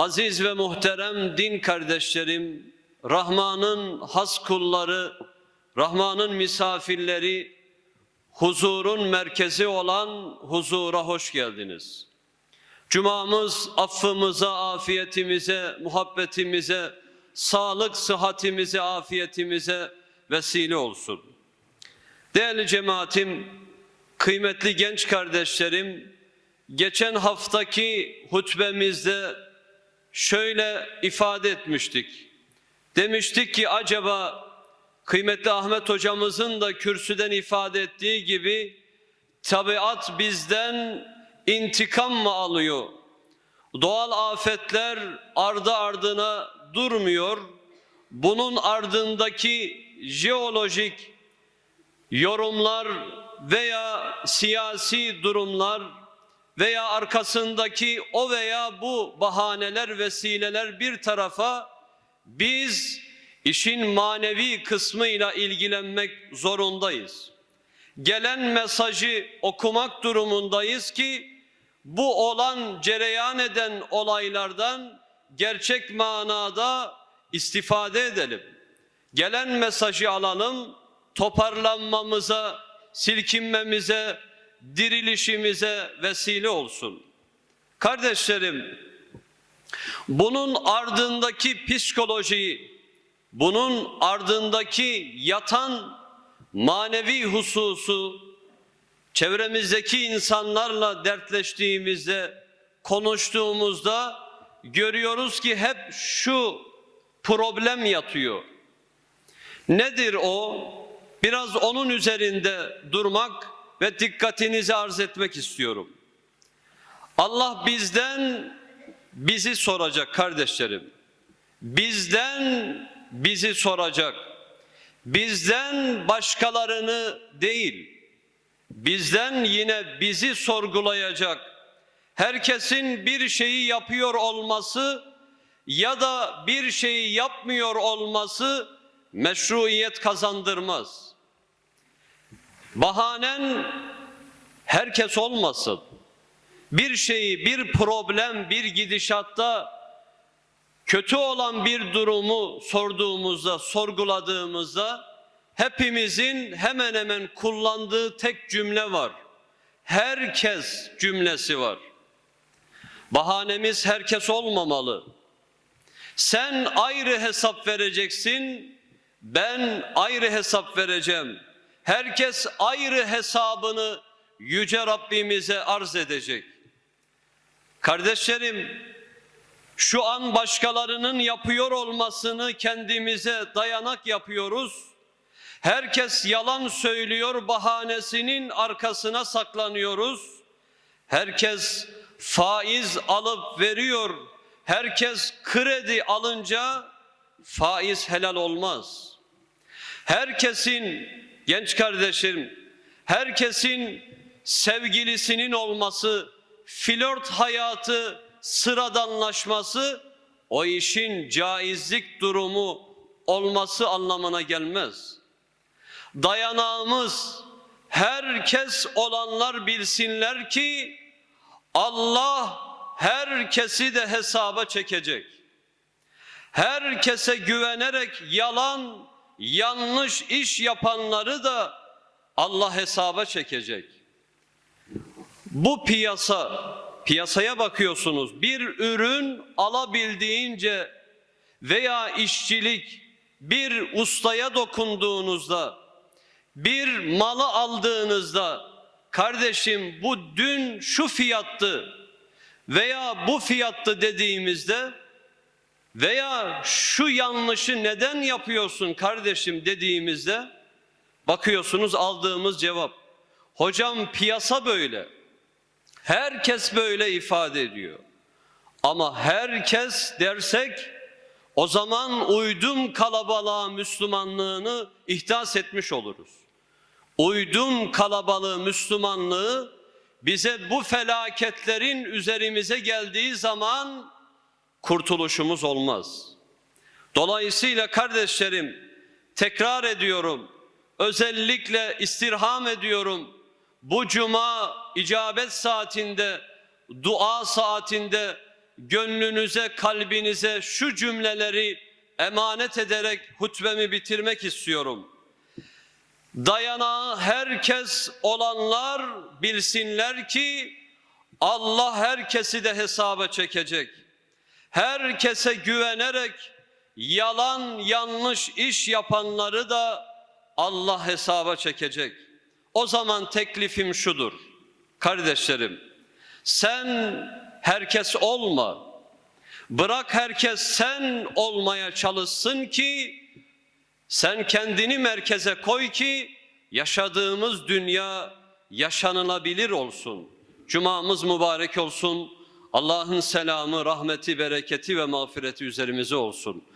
Aziz ve muhterem din kardeşlerim, Rahman'ın has kulları, Rahman'ın misafirleri, huzurun merkezi olan huzura hoş geldiniz. Cumamız affımıza, afiyetimize, muhabbetimize, sağlık, sıhhatimize, afiyetimize vesile olsun. Değerli cemaatim, kıymetli genç kardeşlerim, geçen haftaki hutbemizde şöyle ifade etmiştik. Demiştik ki acaba kıymetli Ahmet hocamızın da kürsüden ifade ettiği gibi tabiat bizden intikam mı alıyor? Doğal afetler ardı ardına durmuyor. Bunun ardındaki jeolojik yorumlar veya siyasi durumlar veya arkasındaki o veya bu bahaneler, vesileler bir tarafa biz işin manevi kısmıyla ilgilenmek zorundayız. Gelen mesajı okumak durumundayız ki bu olan cereyan eden olaylardan gerçek manada istifade edelim. Gelen mesajı alalım, toparlanmamıza, silkinmemize, dirilişimize vesile olsun. Kardeşlerim, bunun ardındaki psikolojiyi, bunun ardındaki yatan manevi hususu, çevremizdeki insanlarla dertleştiğimizde, konuştuğumuzda görüyoruz ki hep şu problem yatıyor. Nedir o? Biraz onun üzerinde durmak ve dikkatinizi arz etmek istiyorum. Allah bizden bizi soracak kardeşlerim. Bizden bizi soracak. Bizden başkalarını değil. Bizden yine bizi sorgulayacak. Herkesin bir şeyi yapıyor olması ya da bir şeyi yapmıyor olması meşruiyet kazandırmaz. Bahanen herkes olmasın. Bir şeyi, bir problem, bir gidişatta kötü olan bir durumu sorduğumuzda, sorguladığımızda hepimizin hemen hemen kullandığı tek cümle var. Herkes cümlesi var. Bahanemiz herkes olmamalı. Sen ayrı hesap vereceksin, ben ayrı hesap vereceğim. Herkes ayrı hesabını yüce Rabbimize arz edecek. Kardeşlerim, şu an başkalarının yapıyor olmasını kendimize dayanak yapıyoruz. Herkes yalan söylüyor bahanesinin arkasına saklanıyoruz. Herkes faiz alıp veriyor. Herkes kredi alınca faiz helal olmaz. Herkesin genç kardeşim, herkesin sevgilisinin olması, flört hayatı sıradanlaşması o işin caizlik durumu olması anlamına gelmez. Dayanağımız herkes olanlar bilsinler ki Allah herkesi de hesaba çekecek. Herkese güvenerek yalan, yanlış iş yapanları da Allah hesaba çekecek. Bu piyasa, piyasaya bakıyorsunuz. Bir ürün alabildiğince veya işçilik bir ustaya dokunduğunuzda, bir malı aldığınızda kardeşim bu dün şu fiyattı veya bu fiyattı dediğimizde veya şu yanlışı neden yapıyorsun kardeşim dediğimizde bakıyorsunuz aldığımız cevap. Hocam piyasa böyle. Herkes böyle ifade ediyor. Ama herkes dersek o zaman uydum kalabalığa Müslümanlığını ihdas etmiş oluruz. Uydum kalabalığı Müslümanlığı bize bu felaketlerin üzerimize geldiği zaman kurtuluşumuz olmaz. Dolayısıyla kardeşlerim tekrar ediyorum. Özellikle istirham ediyorum. Bu cuma icabet saatinde, dua saatinde gönlünüze, kalbinize şu cümleleri emanet ederek hutbemi bitirmek istiyorum. Dayanağı herkes olanlar bilsinler ki Allah herkesi de hesaba çekecek. Herkese güvenerek yalan yanlış iş yapanları da Allah hesaba çekecek. O zaman teklifim şudur. Kardeşlerim, sen herkes olma. Bırak herkes sen olmaya çalışsın ki sen kendini merkeze koy ki yaşadığımız dünya yaşanılabilir olsun. Cumamız mübarek olsun. Allah'ın selamı, rahmeti, bereketi ve mağfireti üzerimize olsun.